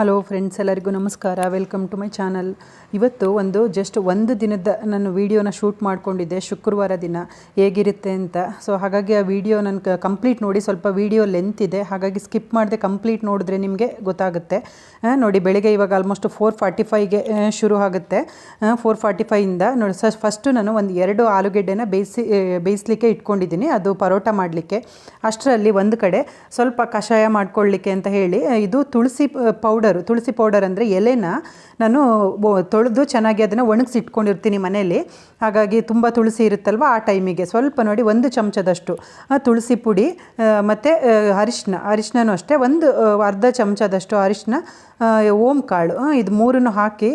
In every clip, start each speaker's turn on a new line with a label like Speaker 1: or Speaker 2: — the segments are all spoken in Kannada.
Speaker 1: ಹಲೋ ಫ್ರೆಂಡ್ಸ್ ಎಲ್ಲರಿಗೂ ನಮಸ್ಕಾರ. ವೆಲ್ಕಮ್ ಟು ಮೈ ಚಾನಲ್ ಇವತ್ತು ಒಂದು ಜಸ್ಟ್ ಒಂದು ದಿನದ ನಾನು ವೀಡಿಯೋನ ಶೂಟ್ ಮಾಡಿಕೊಂಡಿದ್ದೆ, ಶುಕ್ರವಾರ ದಿನ. ಹೇಗಿರುತ್ತೆ ಅಂತ. ಸೊ ಹಾಗಾಗಿ ಆ ವಿಡಿಯೋ ನನ್ನ ಕಂಪ್ಲೀಟ್ ನೋಡಿ, ಸ್ವಲ್ಪ ವಿಡಿಯೋ ಲೆಂತ್ ಇದೆ. ಹಾಗಾಗಿ ಸ್ಕಿಪ್ ಮಾಡದೆ ಕಂಪ್ಲೀಟ್ ನೋಡಿದ್ರೆ ನಿಮಗೆ ಗೊತ್ತಾಗುತ್ತೆ. ನೋಡಿ, ಬೆಳಗ್ಗೆ ಇವಾಗ ಆಲ್ಮೋಸ್ಟ್ ಫೋರ್ ಫಾರ್ಟಿ ಫೈವ್ಗೆ ಶುರು ಆಗುತ್ತೆ. ಫೋರ್ ಫಾರ್ಟಿ ಫೈಯಿಂದ ನೋಡಿ, ಸ ಫಸ್ಟು ನಾನು ಒಂದು ಎರಡು ಆಲೂಗೆಡ್ಡೆನ ಬೇಯಿಸಿ ಬೇಯಿಸಲಿಕ್ಕೆ ಇಟ್ಕೊಂಡಿದ್ದೀನಿ. ಅದು ಪರೋಟ ಮಾಡಲಿಕ್ಕೆ. ಅಷ್ಟರಲ್ಲಿ ಒಂದು ಕಡೆ ಸ್ವಲ್ಪ ಕಷಾಯ ಮಾಡ್ಕೊಳ್ಳಿಕ್ಕೆ ಅಂತ ಹೇಳಿ ಇದು ತುಳಸಿ, ಪೌಡರು ತುಳಸಿ ಪೌಡರ್ ಅಂದರೆ ಎಲೆನ ನಾನು ತೊಳೆದು ಚೆನ್ನಾಗಿ ಅದನ್ನು ಒಣಗಿಸಿ ಇಟ್ಕೊಂಡಿರ್ತೀನಿ ಮನೆಯಲ್ಲಿ. ಹಾಗಾಗಿ ತುಂಬ ತುಳಸಿ ಇರುತ್ತಲ್ವ ಆ ಟೈಮಿಗೆ ಸ್ವಲ್ಪ ನೋಡಿ, ಒಂದು ಚಮಚದಷ್ಟು. ತುಳಸಿ ಪುಡಿ ಮತ್ತು ಅರಿಶಿನ ಅರಿಶಿನೂ ಅಷ್ಟೇ. ಒಂದು ಅರ್ಧ ಚಮಚದಷ್ಟು ಅರಿಶಿನ ಆ, ಓಂ ಕಾಳು ಇದು ಮೂರನ್ನು ಹಾಕಿ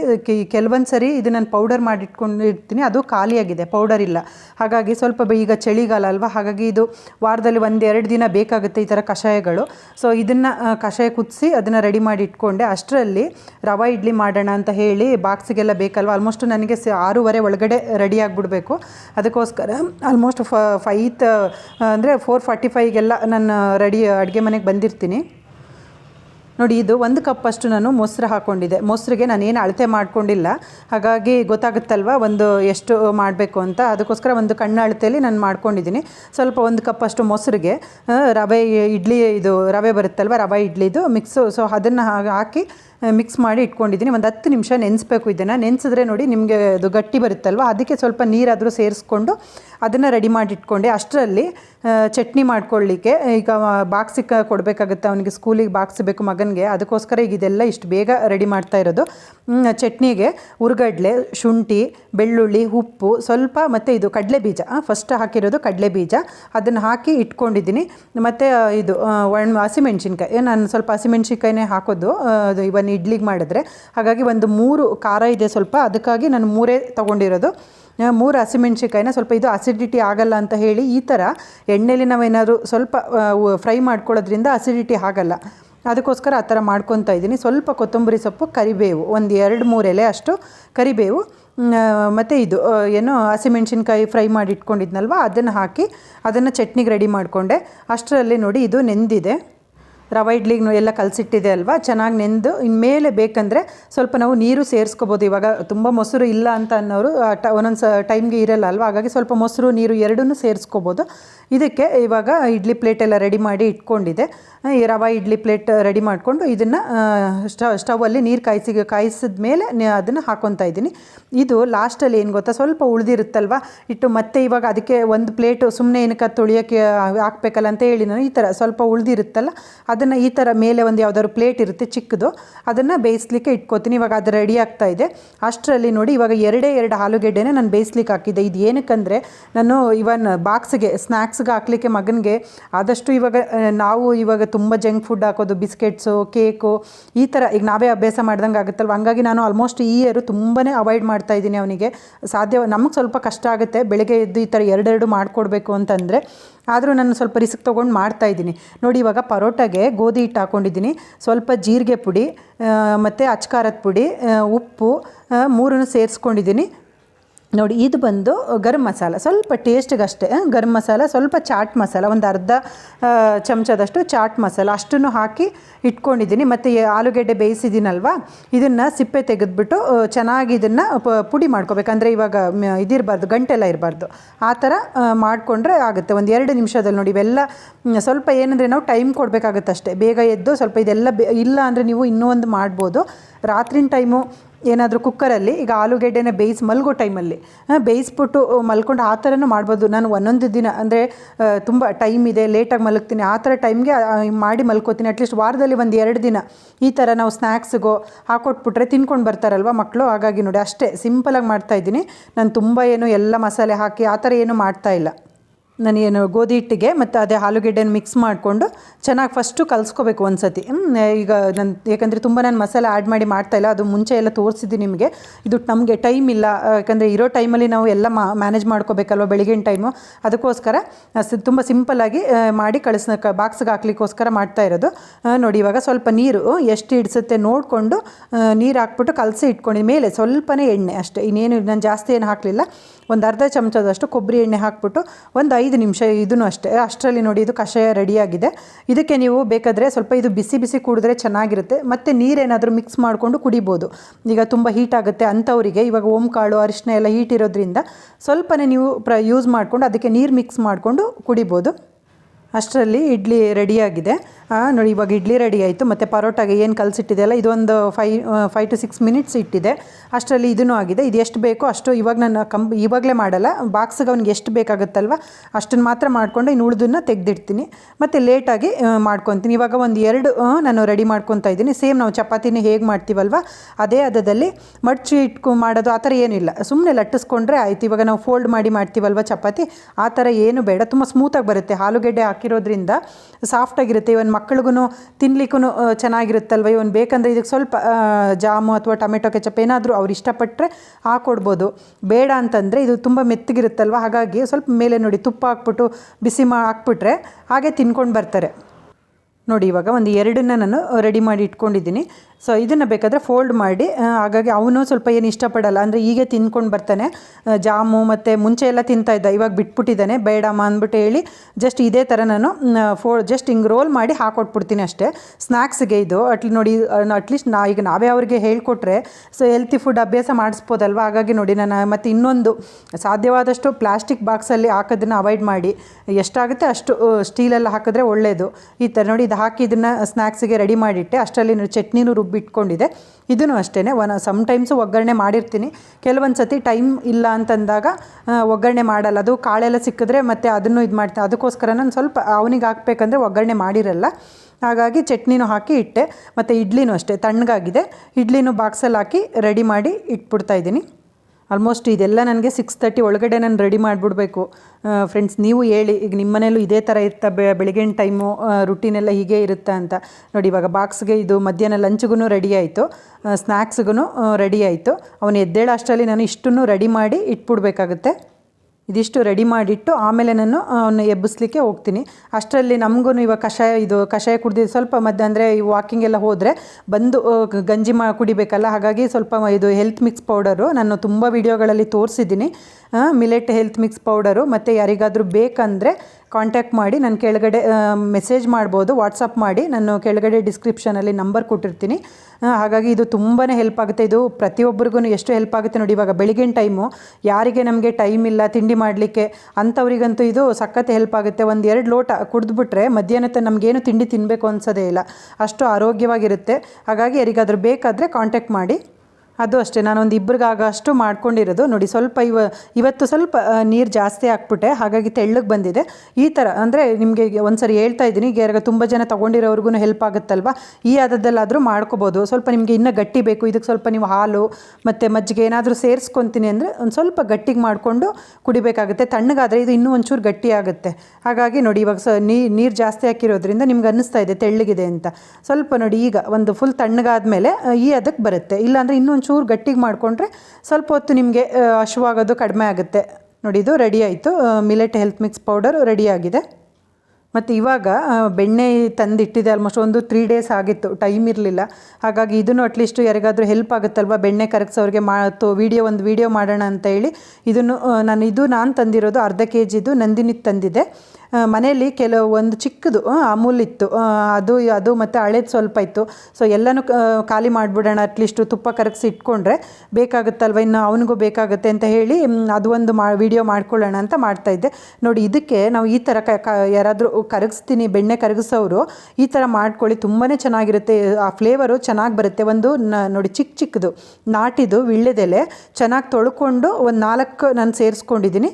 Speaker 1: ಕೆಲವೊಂದು ಸರಿ ಇದು ನಾನು ಪೌಡರ್ ಮಾಡಿ ಇಟ್ಕೊಂಡಿರ್ತೀನಿ ಅದು ಖಾಲಿಯಾಗಿದೆ ಪೌಡರ್ ಇಲ್ಲ. ಹಾಗಾಗಿ ಸ್ವಲ್ಪ ಈಗ ಚಳಿಗಾಲ ಅಲ್ವಾ? ಹಾಗಾಗಿ ಇದು ವಾರದಲ್ಲಿ ಒಂದು ಎರಡು ದಿನ ಬೇಕಾಗುತ್ತೆ ಈ ಥರ ಕಷಾಯಗಳು. ಸೊ ಇದನ್ನು ಕಷಾಯ ಕುದಿಸಿ ಅದನ್ನು ರೆಡಿ ಮಾಡಿ ಇಟ್ಕೊಂಡೆ. ಅಷ್ಟರಲ್ಲಿ ರವೆ ಇಡ್ಲಿ ಮಾಡೋಣ ಅಂತ ಹೇಳಿ ಬಾಕ್ಸಿಗೆಲ್ಲ ಬೇಕಲ್ವ? ಆಲ್ಮೋಸ್ಟ್ ನನಗೆ ಸ ಆರೂವರೆ ಒಳಗಡೆ ರೆಡಿ ಆಗಿಬಿಡಬೇಕು. ಅದಕ್ಕೋಸ್ಕರ ಆಲ್ಮೋಸ್ಟ್ ಫೈತ್ ಅಂದರೆ ಫೋರ್ ಫಾರ್ಟಿ ಫೈಗೆಲ್ಲ ನಾನು ರೆಡಿ ಅಡುಗೆ ಮನೆಗೆ ಬಂದಿರ್ತೀನಿ. ನೋಡಿ ಇದು ಒಂದು ಕಪ್ಪಷ್ಟು ನಾನು ಮೊಸರು ಹಾಕ್ಕೊಂಡಿದ್ದೆ ಮೊಸರಿಗೆ ನಾನು ಏನು ಅಳತೆ ಮಾಡ್ಕೊಂಡಿಲ್ಲ. ಹಾಗಾಗಿ ಗೊತ್ತಾಗುತ್ತಲ್ವ ಒಂದು ಎಷ್ಟು ಮಾಡಬೇಕು ಅಂತ. ಅದಕ್ಕೋಸ್ಕರ ಒಂದು ಕಣ್ಣು ಅಳತೆಯಲ್ಲಿ ನಾನು ಮಾಡ್ಕೊಂಡಿದ್ದೀನಿ. ಸ್ವಲ್ಪ ಒಂದು ಕಪ್ಪಷ್ಟು ಮೊಸರಿಗೆ ಆ, ರವೆ ಇಡ್ಲಿ ಇದು ರವೆ ಬರುತ್ತಲ್ವ ರವೆ ಇಡ್ಲಿದು ಮಿಕ್ಸು ಸೊ ಅದನ್ನು ಹಾಕಿ ಮಿಕ್ಸ್ ಮಾಡಿ ಇಟ್ಕೊಂಡಿದ್ದೀನಿ. ಒಂದು ಹತ್ತು ನಿಮಿಷ ನೆನೆಸ್ಬೇಕು ಇದನ್ನು. ನೆನೆಸಿದ್ರೆ ನೋಡಿ ನಿಮಗೆ ಅದು ಗಟ್ಟಿ ಬರುತ್ತಲ್ವ ಅದಕ್ಕೆ ಸ್ವಲ್ಪ ನೀರಾದರೂ ಸೇರಿಸ್ಕೊಂಡು ಅದನ್ನು ರೆಡಿ ಮಾಡಿ ಇಟ್ಕೊಂಡೆ ಅಷ್ಟರಲ್ಲಿ ಚಟ್ನಿ ಮಾಡ್ಕೊಳ್ಳಿಕ್ಕೆ ಈಗ ಬಾಕ್ಸಿಗೆ ಕೊಡಬೇಕಾಗುತ್ತೆ. ಅವನಿಗೆ ಸ್ಕೂಲಿಗೆ ಬಾಕ್ಸ್ ಬೇಕು ಮಗನಿಗೆ. ಅದಕ್ಕೋಸ್ಕರ ಈಗ ಇದೆಲ್ಲ ಇಷ್ಟು ಬೇಗ ರೆಡಿ ಮಾಡ್ತಾ ಇರೋದು. ಚಟ್ನಿಗೆ ಉರ್ಗಡ್ಲೆ, ಶುಂಠಿ, ಬೆಳ್ಳುಳ್ಳಿ, ಉಪ್ಪು, ಸ್ವಲ್ಪ ಮತ್ತು ಇದು ಕಡಲೆ ಬೀಜ ಫಸ್ಟ್ ಹಾಕಿರೋದು ಕಡಲೆ ಬೀಜ ಅದನ್ನು ಹಾಕಿ ಇಟ್ಕೊಂಡಿದ್ದೀನಿ. ಮತ್ತು ಇದು ಒಣ, ಹಸಿಮೆಣ್ಸಿನ್ಕಾಯಿ. ನಾನು ಸ್ವಲ್ಪ ಹಸಿಮೆಣ್ಸಿನ್ಕಾಯಿನೇ ಹಾಕೋದು. ಅದು ಇವನ್ ಇಡ್ಲಿಗೆ ಮಾಡಿದ್ರೆ. ಹಾಗಾಗಿ ಒಂದು ಮೂರು ಖಾರ ಇದೆ ಸ್ವಲ್ಪ. ಅದಕ್ಕಾಗಿ ನಾನು ಮೂರೇ ತೊಗೊಂಡಿರೋದು. ಮೂರು ಹಸಿಮೆಣ್ಸಿನ್ಕಾಯಿನ ಸ್ವಲ್ಪ ಇದು ಅಸಿಡಿಟಿ ಆಗಲ್ಲ ಅಂತ ಹೇಳಿ ಈ ಥರ ಎಣ್ಣೆಲಿ ನಾವೇನಾದ್ರು ಸ್ವಲ್ಪ ಫ್ರೈ ಮಾಡ್ಕೊಳ್ಳೋದ್ರಿಂದ ಅಸಿಡಿಟಿ ಆಗಲ್ಲ. ಅದಕ್ಕೋಸ್ಕರ ಆ ಥರ ಮಾಡ್ಕೊತಾ ಇದ್ದೀನಿ. ಸ್ವಲ್ಪ ಕೊತ್ತಂಬರಿ ಸೊಪ್ಪು, ಕರಿಬೇವು, ಒಂದು ಎರಡು ಮೂರು ಎಲೆ ಅಷ್ಟು ಕರಿಬೇವು ಮತ್ತು ಇದು ಏನು ಹಸಿಮೆಣ್ಸಿನ್ಕಾಯಿ ಫ್ರೈ ಮಾಡಿ ಇಟ್ಕೊಂಡಿದ್ನಲ್ವ ಅದನ್ನು ಹಾಕಿ ಅದನ್ನು ಚಟ್ನಿಗೆ ರೆಡಿ ಮಾಡಿಕೊಂಡೆ. ಅಷ್ಟರಲ್ಲಿ ನೋಡಿ ಇದು ನೆಂದಿದೆ. ರವೆ ಇಡ್ಲಿಗೆ ಎಲ್ಲ ಕಲಸಿಟ್ಟಿದೆ ಅಲ್ವಾ? ಚೆನ್ನಾಗಿ ನೆಂದು ಇನ್ಮೇಲೆ ಬೇಕಂದರೆ ಸ್ವಲ್ಪ ನಾವು ನೀರು ಸೇರಿಸ್ಕೋಬೋದು. ಇವಾಗ ತುಂಬ ಮೊಸರು ಇಲ್ಲ ಅಂತ ಅನ್ನೋರು ಟ ಒಂದೊಂದು ಸ ಟೈಮ್ಗೆ ಇರಲ್ಲ ಅಲ್ವಾ? ಹಾಗಾಗಿ ಸ್ವಲ್ಪ ಮೊಸರು, ನೀರು ಎರಡನ್ನೂ ಸೇರಿಸ್ಕೋಬೋದು. ಇದಕ್ಕೆ ಇವಾಗ ಇಡ್ಲಿ ಪ್ಲೇಟ್ ಎಲ್ಲ ರೆಡಿ ಮಾಡಿ ಇಟ್ಕೊಂಡಿದೆ. ಈ ರವೆ ಇಡ್ಲಿ ಪ್ಲೇಟ್ ರೆಡಿ ಮಾಡಿಕೊಂಡು ಇದನ್ನು ಸ್ಟವ್ ಸ್ಟವಲ್ಲಿ ನೀರು ಕಾಯಿಸಿ ಕಾಯಿಸಿದ ಮೇಲೆ ಅದನ್ನು ಹಾಕೊತಾ ಇದ್ದೀನಿ. ಇದು ಲಾಸ್ಟಲ್ಲಿ ಏನು ಗೊತ್ತಾ? ಸ್ವಲ್ಪ ಉಳಿದಿರುತ್ತಲ್ವ? ಇಟ್ಟು ಮತ್ತೆ ಇವಾಗ ಅದಕ್ಕೆ ಒಂದು ಪ್ಲೇಟು ಸುಮ್ಮನೆ ಏನಕ್ಕೆ ತೊಳಿಯೋಕ್ಕೆ ಹಾಕ್ಬೇಕಲ್ಲ ಅಂತ ಹೇಳಿ ನಾನು ಈ ಥರ ಸ್ವಲ್ಪ ಉಳಿದಿರುತ್ತಲ್ಲ ಅದನ್ನು ಈ ಥರ ಮೇಲೆ ಒಂದು ಯಾವುದಾದ್ರು ಪ್ಲೇಟ್ ಇರುತ್ತೆ ಚಿಕ್ಕದು, ಅದನ್ನು ಬೇಯಿಸ್ಲಿಕ್ಕೆ ಇಟ್ಕೋತೀನಿ. ಇವಾಗ ಅದು ರೆಡಿ ಆಗ್ತಾ ಇದೆ. ಅಷ್ಟರಲ್ಲಿ ನೋಡಿ, ಇವಾಗ ಎರಡೇ ಎರಡು ಆಲೂಗೆಡ್ಡೆನೇ ನಾನು ಬೇಯಿಸ್ಲಿಕ್ಕೆ ಹಾಕಿದ್ದೆ. ಇದು ಏನಕ್ಕಂದರೆ, ನಾನು ಇವನ್ ಬಾಕ್ಸ್ಗೆ ಸ್ನ್ಯಾಕ್ಸ್ಗೆ ಹಾಕ್ಲಿಕ್ಕೆ ಮಗನಿಗೆ ಆದಷ್ಟು ಇವಾಗ ನಾವು ಇವಾಗ ತುಂಬ ಜಂಕ್ ಫುಡ್ ಹಾಕೋದು, ಬಿಸ್ಕೆಟ್ಸು, ಕೇಕು, ಈ ಥರ ಈಗ ನಾವೇ ಅಭ್ಯಾಸ ಮಾಡ್ದಂಗೆ ಆಗುತ್ತಲ್ವ? ಹಂಗಾಗಿ ನಾನು ಆಲ್ಮೋಸ್ಟ್ ಈ ಇಯರು ತುಂಬಾ ಅವಾಯ್ಡ್ ಮಾಡ್ತಾ ಇದ್ದೀನಿ ಅವನಿಗೆ. ಸಾಧ್ಯ, ನಮಗೆ ಸ್ವಲ್ಪ ಕಷ್ಟ ಆಗುತ್ತೆ. ಬೆಳಗ್ಗೆ ಎದ್ದು ಈ ಥರ ಎರಡೆರಡು ಮಾಡಿಕೊಡ್ಬೇಕು ಅಂತಂದರೆ ಆದರೂ ನಾನು ಸ್ವಲ್ಪ ರಿಸ್ಕ್ ತೊಗೊಂಡು ಮಾಡ್ತಾಯಿದ್ದೀನಿ ನೋಡಿ, ಇವಾಗ ಪರೋಟಾಗೆ ಗೋಧಿ ಹಿಟ್ಟು ಹಾಕ್ಕೊಂಡಿದ್ದೀನಿ ಸ್ವಲ್ಪ ಜೀರಿಗೆ ಪುಡಿ ಮತ್ತು ಅಚ್ಕಾರದ ಪುಡಿ ಉಪ್ಪು ಮೂರನ್ನು ಸೇರಿಸ್ಕೊಂಡಿದ್ದೀನಿ. ನೋಡಿ ಇದು ಬಂದು ಗರಂ ಮಸಾಲ. ಸ್ವಲ್ಪ ಟೇಸ್ಟಿಗೆ ಅಷ್ಟೇ ಆ, ಗರಂ ಮಸಾಲ ಸ್ವಲ್ಪ ಚಾಟ್ ಮಸಾಲ ಒಂದು ಅರ್ಧ ಚಮಚದಷ್ಟು ಚಾಟ್ ಮಸಾಲ ಅಷ್ಟನ್ನು ಹಾಕಿ ಇಟ್ಕೊಂಡಿದ್ದೀನಿ. ಮತ್ತು ಆಲೂಗೆಡ್ಡೆ ಬೇಯಿಸಿದ್ದೀನಲ್ವ ಇದನ್ನು ಸಿಪ್ಪೆ ತೆಗೆದುಬಿಟ್ಟು ಚೆನ್ನಾಗಿ ಇದನ್ನು ಪುಡಿ ಮಾಡ್ಕೋಬೇಕಂದ್ರೆ ಇವಾಗ ಮ- ಇದಿರಬಾರ್ದು ಗಂಟೆಲ್ಲ ಇರಬಾರ್ದು. ಆ ಥರ ಮಾಡಿಕೊಂಡ್ರೆ ಆಗುತ್ತೆ. ಒಂದು ಎರಡು ನಿಮಿಷದಲ್ಲಿ ನೋಡಿ ಇವೆಲ್ಲ ಸ್ವಲ್ಪ ಏನಂದರೆ ನಾವು ಟೈಮ್ ಕೊಡಬೇಕಾಗುತ್ತೆ ಅಷ್ಟೇ ಬೇಗ ಎದ್ದು ಸ್ವಲ್ಪ ಇದೆಲ್ಲ ಬೇ ಇಲ್ಲ ಅಂದರೆ ನೀವು ಇನ್ನೂ ಒಂದು ಮಾಡ್ಬೋದು. ರಾತ್ರಿನ ಟೈಮು ಏನಾದರೂ ಕುಕ್ಕರಲ್ಲಿ ಈಗ ಆಲೂಗೆಡ್ಡೆನ ಬೇಯಿಸಿ ಮಲ್ಗೋ ಟೈಮಲ್ಲಿ ಬೇಯಿಸ್ಬಿಟ್ಟು ಮಲ್ಕೊಂಡು ಆ ಥರನೂ ಮಾಡ್ಬೋದು. ನಾನು ಒಂದೊಂದು ದಿನ, ಅಂದರೆ ತುಂಬ ಟೈಮ್ ಇದೆ, ಲೇಟಾಗಿ ಮಲಗ್ತೀನಿ, ಆ ಥರ ಟೈಮ್ಗೆ ಮಾಡಿ ಮಲ್ಕೋತೀನಿ. ಅಟ್ಲೀಸ್ಟ್ ವಾರದಲ್ಲಿ ಒಂದು ಎರಡು ದಿನ ಈ ಥರ ನಾವು ಸ್ನ್ಯಾಕ್ಸ್ಗೋ ಹಾಕೊಟ್ಬಿಟ್ರೆ ತಿನ್ಕೊಂಡು ಬರ್ತಾರಲ್ವ ಮಕ್ಕಳು? ಹಾಗಾಗಿ ನೋಡಿ, ಅಷ್ಟೇ ಸಿಂಪಲಾಗಿ ಮಾಡ್ತಾಯಿದ್ದೀನಿ ನಾನು ತುಂಬ ಏನು ಎಲ್ಲ ಮಸಾಲೆ ಹಾಕಿ ಆ ಥರ ಏನು ಮಾಡ್ತಾ ಇಲ್ಲ. ನಾನೇನು ಗೋಧಿ ಹಿಟ್ಟಿಗೆ ಮತ್ತು ಅದೇ ಆಲೂಗೆಡ್ಡೆನ ಮಿಕ್ಸ್ ಮಾಡಿಕೊಂಡು ಚೆನ್ನಾಗಿ ಫಸ್ಟು ಕಲಿಸ್ಕೋಬೇಕು ಒಂದು ಸತಿ ಈಗ ನಾನು, ಯಾಕಂದರೆ ತುಂಬ ನಾನು ಮಸಾಲೆ ಆ್ಯಡ್ ಮಾಡಿ ಮಾಡ್ತಾಯಿಲ್ಲ ಅದು ಮುಂಚೆ ಎಲ್ಲ ತೋರಿಸಿದ್ದೀನಿ ನಿಮಗೆ. ಇದು ನಮಗೆ ಟೈಮ್ ಇಲ್ಲ ಯಾಕಂದರೆ ಇರೋ ಟೈಮಲ್ಲಿ ನಾವು ಎಲ್ಲ ಮ್ಯಾನೇಜ್ ಮಾಡ್ಕೋಬೇಕಲ್ವ ಬೆಳಗಿನ ಟೈಮು ಅದಕ್ಕೋಸ್ಕರ ತುಂಬ ಸಿಂಪಲ್ಲಾಗಿ ಮಾಡಿ ಕಳಿಸ್ ಬಾಕ್ಸ್ಗೆ ಹಾಕ್ಲಿಕ್ಕೋಸ್ಕರ ಮಾಡ್ತಾ ಇರೋದು. ನೋಡಿ ಇವಾಗ ಸ್ವಲ್ಪ ನೀರು ಎಷ್ಟು ಹಿಡಿಸುತ್ತೆ ನೋಡಿಕೊಂಡು ನೀರು ಹಾಕ್ಬಿಟ್ಟು ಕಲಸಿ ಇಟ್ಕೊಂಡು ಮೇಲೆ ಸ್ವಲ್ಪನೇ ಎಣ್ಣೆ ಅಷ್ಟೇ, ಇನ್ನೇನು ನಾನು ಜಾಸ್ತಿ ಏನು ಹಾಕಲಿಲ್ಲ. ಒಂದು ಅರ್ಧ ಚಮಚದಷ್ಟು ಕೊಬ್ಬರಿ ಎಣ್ಣೆ ಹಾಕ್ಬಿಟ್ಟು, ಒಂದು ಐದು ನಿಮಿಷ ಇದೂ ಅಷ್ಟೇ, ಅಷ್ಟರಲ್ಲಿ ನೋಡಿ ಇದು ಕಷಾಯ ರೆಡಿಯಾಗಿದೆ. ಇದಕ್ಕೆ ನೀವು ಬೇಕಾದರೆ ಸ್ವಲ್ಪ ಇದು ಬಿಸಿ ಬಿಸಿ ಕುಡಿದ್ರೆ ಚೆನ್ನಾಗಿರುತ್ತೆ. ಮತ್ತು ನೀರೇನಾದರೂ ಮಿಕ್ಸ್ ಮಾಡಿಕೊಂಡು ಕುಡಿಬೋದು. ಈಗ ತುಂಬ ಹೀಟ್ ಆಗುತ್ತೆ ಅಂಥವರಿಗೆ. ಇವಾಗ ಓಂಕಾಳು ಅರಿಶಿನ ಎಲ್ಲ ಹೀಟ್ ಇರೋದ್ರಿಂದ ಸ್ವಲ್ಪನೇ ನೀವು ಪ್ರ ಯೂಸ್ ಮಾಡಿಕೊಂಡು ಅದಕ್ಕೆ ನೀರು ಮಿಕ್ಸ್ ಮಾಡಿಕೊಂಡು ಕುಡಿಬೋದು. ಅಷ್ಟರಲ್ಲಿ ಇಡ್ಲಿ ರೆಡಿಯಾಗಿದೆ. ನೋಡಿ, ಇವಾಗ ಇಡ್ಲಿ ರೆಡಿ ಆಯಿತು. ಮತ್ತು ಪರೋಟಾಗೆ ಏನು ಕಲಸಿಟ್ಟಿದೆಯಲ್ಲ ಇದೊಂದು ಫೈ ಫೈವ್ ಟು ಸಿಕ್ಸ್ ಮಿನಿಟ್ಸ್ ಇಟ್ಟಿದೆ. ಅಷ್ಟರಲ್ಲಿ ಇದೂ ಆಗಿದೆ. ಇದು ಎಷ್ಟು ಬೇಕೋ ಅಷ್ಟು ಇವಾಗ ನಾನು ಕಂಬ್, ಇವಾಗಲೇ ಮಾಡಲ್ಲ. ಬಾಕ್ಸ್ಗೆ ಅವ್ನಿಗೆ ಎಷ್ಟು ಬೇಕಾಗುತ್ತಲ್ವ? ಅಷ್ಟನ್ನು ಮಾತ್ರ ಮಾಡಿಕೊಂಡು ಇನ್ನು ಉಳಿದನ್ನ ತೆಗೆದಿಡ್ತೀನಿ. ಮತ್ತು ಲೇಟಾಗಿ ಮಾಡ್ಕೊತೀನಿ. ಇವಾಗ ಒಂದು ಎರಡು ನಾನು ರೆಡಿ ಮಾಡ್ಕೊತಾ ಇದ್ದೀನಿ. ಸೇಮ್ ನಾವು ಚಪಾತಿನ ಹೇಗೆ ಮಾಡ್ತೀವಲ್ವ? ಅದೇ ಅದದಲ್ಲಿ ಮಡ್ಚಿ ಇಟ್ಕೊ ಮಾಡೋದು ಆ ಥರ ಏನಿಲ್ಲ. ಸುಮ್ಮನೆ ಲಟ್ಟಿಸ್ಕೊಂಡ್ರೆ ಆಯ್ತು. ಇವಾಗ ನಾವು ಫೋಲ್ಡ್ ಮಾಡಿ ಮಾಡ್ತೀವಲ್ವ ಚಪಾತಿ? ಆ ಥರ ಏನು ಬೇಡ. ತುಂಬ ಸ್ಮೂತಾಗಿ ಬರುತ್ತೆ. ಆಲೂಗೆಡ್ಡೆ ಹಾಕಿರೋದ್ರಿಂದ ಸಾಫ್ಟಾಗಿರುತ್ತೆ ಇವನ್ ಮಕ್ಳಿಗೂ ತಿನ್ಲಿಕ್ಕೂ ಚೆನ್ನಾಗಿರುತ್ತಲ್ವ? ಇವನ್ ಬೇಕಂದರೆ ಇದಕ್ಕೆ ಸ್ವಲ್ಪ ಜಾಮು ಅಥವಾ ಟೊಮೆಟೊ ಕೆಚಪ್ ಏನಾದರೂ ಅವ್ರು ಇಷ್ಟಪಟ್ಟರೆ ಹಾಕೊಡ್ಬೋದು. ಬೇಡ ಅಂತಂದರೆ ಇದು ತುಂಬ ಮೆತ್ತಗಿರುತ್ತಲ್ವ? ಹಾಗಾಗಿ ಸ್ವಲ್ಪ ಮೇಲೆ ನೋಡಿ, ತುಪ್ಪ ಹಾಕ್ಬಿಟ್ಟು, ಬಿಸಿ ಮಾ, ಹಾಕ್ಬಿಟ್ರೆ ಹಾಗೆ ತಿನ್ಕೊಂಡು ಬರ್ತಾರೆ. ನೋಡಿ, ಇವಾಗ ಒಂದು ಎರಡನ್ನ ನಾನು ರೆಡಿ ಮಾಡಿ ಇಟ್ಕೊಂಡಿದ್ದೀನಿ. ಸೊ ಇದನ್ನು ಬೇಕಾದರೆ ಫೋಲ್ಡ್ ಮಾಡಿ ಹಾಗಾಗಿ ಅವನು ಸ್ವಲ್ಪ ಏನು ಇಷ್ಟಪಡಲ್ಲ. ಅಂದರೆ ಹೀಗೆ ತಿಂದ್ಕೊಂಡು ಬರ್ತಾನೆ. ಜಾಮು ಮತ್ತು ಮುಂಚೆ ಎಲ್ಲ ತಿಂತಾ ಇದ್ದ, ಇವಾಗ ಬಿಟ್ಬಿಟ್ಟಿದ್ದಾನೆ. ಬೇಡಮ್ಮ ಅಂದ್ಬಿಟ್ಟು ಹೇಳಿ ಜಸ್ಟ್ ಇದೇ ಥರ ನಾನು ಫೋ ಜಸ್ಟ್ ಹಿಂಗೆ ರೋಲ್ ಮಾಡಿ ಹಾಕೊಟ್ಬಿಡ್ತೀನಿ ಅಷ್ಟೇ. ಸ್ನ್ಯಾಕ್ಸ್ಗೆ ಇದು. ಅಟ್ಲಿ ನೋಡಿ ಅಟ್ಲೀಸ್ಟ್ ನಾ, ಈಗ ನಾವೇ ಅವ್ರಿಗೆ ಹೇಳ್ಕೊಟ್ರೆ ಸೊ ಹೆಲ್ತಿ ಫುಡ್ ಅಭ್ಯಾಸ ಮಾಡಿಸ್ಬೋದಲ್ವ? ಹಾಗಾಗಿ ನೋಡಿ ನಾನು, ಮತ್ತು ಇನ್ನೊಂದು, ಸಾಧ್ಯವಾದಷ್ಟು ಪ್ಲಾಸ್ಟಿಕ್ ಬಾಕ್ಸಲ್ಲಿ ಹಾಕೋದನ್ನು ಅವಾಯ್ಡ್ ಮಾಡಿ. ಎಷ್ಟಾಗುತ್ತೆ ಅಷ್ಟು ಸ್ಟೀಲಲ್ಲಿ ಹಾಕಿದ್ರೆ ಒಳ್ಳೆಯದು ಈ ಥರ ನೋಡಿ, ಇದು ಹಾಕಿ ಇದನ್ನು ಸ್ನ್ಯಾಕ್ಸ್ಗೆ ರೆಡಿ ಮಾಡಿಟ್ಟೆ. ಅಷ್ಟರಲ್ಲಿ ಚಟ್ನಿನೂ ಚಟ್ನಿನೂ ರುಬ್ಬಿಟ್ಕೊಂಡಿದ್ದೆ ಇದನ್ನು ಅಷ್ಟೇ ಒನ್ ಸಮ್ಟೈಮ್ಸು ಒಗ್ಗರಣೆ ಮಾಡಿರ್ತೀನಿ. ಕೆಲವೊಂದು ಸತಿ ಟೈಮ್ ಇಲ್ಲ ಅಂತಂದಾಗ ಒಗ್ಗರಣೆ ಮಾಡಲ್ಲ. ಅದು ಕಾಳೆಲ್ಲ ಸಿಕ್ಕಿದ್ರೆ ಮತ್ತೆ ಅದನ್ನು ಇದು ಮಾಡ್ತೀನಿ. ಅದಕ್ಕೋಸ್ಕರ ನಾನು ಸ್ವಲ್ಪ ಅವನಿಗೆ ಹಾಕ್ಬೇಕಂದ್ರೆ ಒಗ್ಗರಣೆ ಮಾಡಿರಲ್ಲ. ಹಾಗಾಗಿ ಚಟ್ನಿನೂ ಹಾಕಿ ಇಟ್ಟೆ. ಮತ್ತು ಇಡ್ಲಿನೂ ಅಷ್ಟೇ, ತಣ್ಣಗಾಗಿದೆ. ಇಡ್ಲಿನೂ ಬಾಕ್ಸಲ್ಲಿ ಹಾಕಿ ರೆಡಿ ಮಾಡಿ ಇಟ್ಬಿಡ್ತಾ ಇದ್ದೀನಿ. ಆಲ್ಮೋಸ್ಟ್ ಇದೆಲ್ಲ ನನಗೆ ಸಿಕ್ಸ್ ತರ್ಟಿ ಒಳಗಡೆ ನಾನು ರೆಡಿ ಮಾಡಿಬಿಡ್ಬೇಕು. ಫ್ರೆಂಡ್ಸ್ ನೀವು ಹೇಳಿ, ಈಗ ನಿಮ್ಮ ಮನೇಲೂ ಇದೇ ಥರ ಇರ್ತಾ ಬೆಳಗಿನ ಟೈಮು ರುಟೀನೆಲ್ಲ ಹೀಗೆ ಇರುತ್ತಾ ಅಂತ. ನೋಡಿ, ಇವಾಗ ಬಾಕ್ಸ್ಗೆ ಇದು ಮಧ್ಯಾಹ್ನ ಲಂಚ್ಗೂ ರೆಡಿ ಆಯಿತು. ಸ್ನ್ಯಾಕ್ಸ್ಗೂ ರೆಡಿ ಆಯಿತು. ಅವನು ಎದ್ದೇಳೋ ಅಷ್ಟರಲ್ಲಿ ನಾನು ಇಷ್ಟನ್ನು ರೆಡಿ ಮಾಡಿ ಇಟ್ಬಿಡ್ಬೇಕಾಗುತ್ತೆ. ಇದಿಷ್ಟು ರೆಡಿ ಮಾಡಿಟ್ಟು ಆಮೇಲೆ ನಾನು ಅವನ್ನ ಎಬ್ಬಿಸ್ಲಿಕ್ಕೆ ಹೋಗ್ತೀನಿ. ಅಷ್ಟರಲ್ಲಿ ನಮಗೂ ಇವಾಗ ಕಷಾಯ, ಇದು ಕಷಾಯ ಕುಡ್ದು ಸ್ವಲ್ಪ ಮಧ್ಯ ಅಂದರೆ ಈ ವಾಕಿಂಗ್ ಎಲ್ಲ ಹೋದರೆ ಬಂದು ಗಂಜಿ ಮಾ, ಕುಡಿಬೇಕಲ್ಲ? ಹಾಗಾಗಿ ಸ್ವಲ್ಪ ಇದು ಹೆಲ್ತ್ ಮಿಕ್ಸ್ ಪೌಡರು ನಾನು ತುಂಬ ವೀಡಿಯೋಗಳಲ್ಲಿ ತೋರಿಸಿದ್ದೀನಿ. ಮಿಲೆಟ್ ಹೆಲ್ತ್ ಮಿಕ್ಸ್ ಪೌಡರು ಮತ್ತು ಯಾರಿಗಾದರೂ ಬೇಕಂದರೆ ಕಾಂಟ್ಯಾಕ್ಟ್ ಮಾಡಿ, ನಾನು ಕೆಳಗಡೆ ಮೆಸೇಜ್ ಮಾಡ್ಬೋದು ವಾಟ್ಸಪ್ ಮಾಡಿ, ನಾನು ಕೆಳಗಡೆ ಡಿಸ್ಕ್ರಿಪ್ಷನಲ್ಲಿ ನಂಬರ್ ಕೊಟ್ಟಿರ್ತೀನಿ. ಹಾಗಾಗಿ ಇದು ತುಂಬಾ ಹೆಲ್ಪ್ ಆಗುತ್ತೆ. ಇದು ಪ್ರತಿಯೊಬ್ಬರಿಗೂ ಎಷ್ಟು ಹೆಲ್ಪ್ ಆಗುತ್ತೆ ನೋಡಿ ಇವಾಗ ಬೆಳಗಿನ ಟೈಮು ಯಾರಿಗೆ ನಮಗೆ ಟೈಮ್ ಇಲ್ಲ, ತಿಂಡಿ ಮಾಡಲಿಕ್ಕೆ, ಅಂಥವ್ರಿಗಂತೂ ಇದು ಸಖತ್ ಹೆಲ್ಪ್ ಆಗುತ್ತೆ. ಒಂದು ಎರಡು ಲೋಟ ಕುಡಿದ್ಬಿಟ್ರೆ ಮಧ್ಯಾಹ್ನದ ನಮಗೇನು ತಿಂಡಿ ತಿನ್ನಬೇಕು ಅನ್ಸೋದೇ ಇಲ್ಲ. ಅಷ್ಟು ಆರೋಗ್ಯವಾಗಿರುತ್ತೆ. ಹಾಗಾಗಿ ಯಾರಿಗಾದ್ರೂ ಬೇಕಾದರೆ ಕಾಂಟ್ಯಾಕ್ಟ್ ಮಾಡಿ. ಅದು ಅಷ್ಟೇ. ನಾನೊಂದು ಇಬ್ಬರಿಗಾಗ ಅಷ್ಟು ಮಾಡ್ಕೊಂಡಿರೋದು. ನೋಡಿ, ಸ್ವಲ್ಪ ಇವ, ಇವತ್ತು ಸ್ವಲ್ಪ ನೀರು ಜಾಸ್ತಿ ಹಾಕ್ಬಿಟ್ಟೆ. ಹಾಗಾಗಿ ತೆಳ್ಳಗೆ ಬಂದಿದೆ. ಈ ಥರ ಅಂದರೆ ನಿಮಗೆ ಒಂದ್ಸರಿ ಹೇಳ್ತಾ ಇದ್ದೀನಿ. ಯಾರಿಗ ತುಂಬ ಜನ ತೊಗೊಂಡಿರೋರ್ಗು ಹೆಲ್ಪ್ ಆಗುತ್ತಲ್ವ? ಈ ಆದದ್ದಲ್ಲಾದರೂ ಮಾಡ್ಕೋಬೋದು. ಸ್ವಲ್ಪ ನಿಮಗೆ ಇನ್ನೂ ಗಟ್ಟಿ ಬೇಕು. ಇದಕ್ಕೆ ಸ್ವಲ್ಪ ನೀವು ಹಾಲು, ಮತ್ತು ಮಜ್ಜಿಗೆ ಏನಾದರೂ ಸೇರಿಸ್ಕೊತೀನಿ ಅಂದರೆ ಒಂದು ಸ್ವಲ್ಪ ಗಟ್ಟಿಗೆ ಮಾಡಿಕೊಂಡು ಕುಡಿಬೇಕಾಗುತ್ತೆ. ತಣ್ಣಗಾದರೆ ಇದು ಇನ್ನೂ ಒಂಚೂರು ಗಟ್ಟಿ ಆಗುತ್ತೆ. ಹಾಗಾಗಿ ನೋಡಿ, ಇವಾಗ ಸ ನೀರು ಜಾಸ್ತಿ ಹಾಕಿರೋದ್ರಿಂದ ನಿಮ್ಗೆ ಅನ್ನಿಸ್ತಾ ಇದೆ, ತೆಳ್ಳಗಿದೆ ಅಂತ. ಸ್ವಲ್ಪ ನೋಡಿ, ಈಗ ಒಂದು ಫುಲ್ ತಣ್ಣಗಾದ ಮೇಲೆ ಈ ಅದಕ್ಕೆ ಬರುತ್ತೆ. ಇಲ್ಲಾಂದರೆ ಇನ್ನೂ ಒಂಚೂರು ಗಟ್ಟಿಗೆ ಮಾಡಿಕೊಂಡ್ರೆ ಸ್ವಲ್ಪ ಹೊತ್ತು ನಿಮಗೆ ಹಶುವಾಗೋದು ಕಡಿಮೆ ಆಗುತ್ತೆ. ನೋಡಿ ಇದು ರೆಡಿ ಆಯಿತು. Millet health mix powder ready ಆಗಿದೆ. ಮತ್ತು ಇವಾಗ ಬೆಣ್ಣೆ ತಂದಿಟ್ಟಿದೆ ಆಲ್ಮೋಸ್ಟ್ ಒಂದು ತ್ರೀ ಡೇಸ್ ಆಗಿತ್ತು. ಟೈಮ್ ಇರಲಿಲ್ಲ. ಹಾಗಾಗಿ ಇದನ್ನು ಅಟ್ಲೀಸ್ಟ್ ಯಾರಿಗಾದರೂ ಹೆಲ್ಪ್ ಆಗುತ್ತಲ್ವ? ಬೆಣ್ಣೆ ಕರಗಿಸೋರಿಗೆ ಮಾತು ವೀಡಿಯೋ ಒಂದು ವೀಡಿಯೋ ಮಾಡೋಣ ಅಂತ ಹೇಳಿ ಇದನ್ನು ನಾನು ಇದು ನಾನು ತಂದಿರೋದು ಅರ್ಧ ಕೆ ಜಿದು ನಂದಿನಿ ತಂದಿದ್ದೆ. ಆ, ಮನೆಯಲ್ಲಿ ಕೆಲವು ಒಂದು ಚಿಕ್ಕದು ಅಮೂಲ್ ಇತ್ತು ಅದು ಅದು ಮತ್ತು ಹಳೇದು ಸ್ವಲ್ಪ ಇತ್ತು. ಸೊ ಎಲ್ಲನೂ ಖಾಲಿ ಮಾಡಿಬಿಡೋಣ ಅಟ್ಲೀಸ್ಟು ತುಪ್ಪ ಕರಗಿಸಿ ಇಟ್ಕೊಂಡ್ರೆ ಬೇಕಾಗುತ್ತಲ್ವ, ಇನ್ನು ಅವನಿಗೂ ಬೇಕಾಗುತ್ತೆ ಅಂತ ಹೇಳಿ ಅದು ಒಂದು ಮಾ ವಿಡಿಯೋ ಮಾಡ್ಕೊಳ್ಳೋಣ ಅಂತ ಮಾಡ್ತಾಯಿದ್ದೆ ನೋಡಿ, ಇದಕ್ಕೆ ನಾವು ಈ ಥರ ಕ ಯಾರಾದರೂ ಕರಗಿಸ್ತೀನಿ, ಬೆಣ್ಣೆ ಕರಗಿಸೋರು ಈ ಥರ ಮಾಡ್ಕೊಳ್ಳಿ ತುಂಬಾ ಚೆನ್ನಾಗಿರುತ್ತೆ. ಆ ಫ್ಲೇವರು ಚೆನ್ನಾಗಿ ಬರುತ್ತೆ. ಒಂದು ನೋಡಿ ಚಿಕ್ಕ ಚಿಕ್ಕದು ನಾಟಿದು ವಿಳ್ಳೆದೆಲೆ ಚೆನ್ನಾಗಿ ತೊಳ್ಕೊಂಡು ಒಂದು ನಾಲ್ಕು ನಾನು ಸೇರಿಸ್ಕೊಂಡಿದ್ದೀನಿ.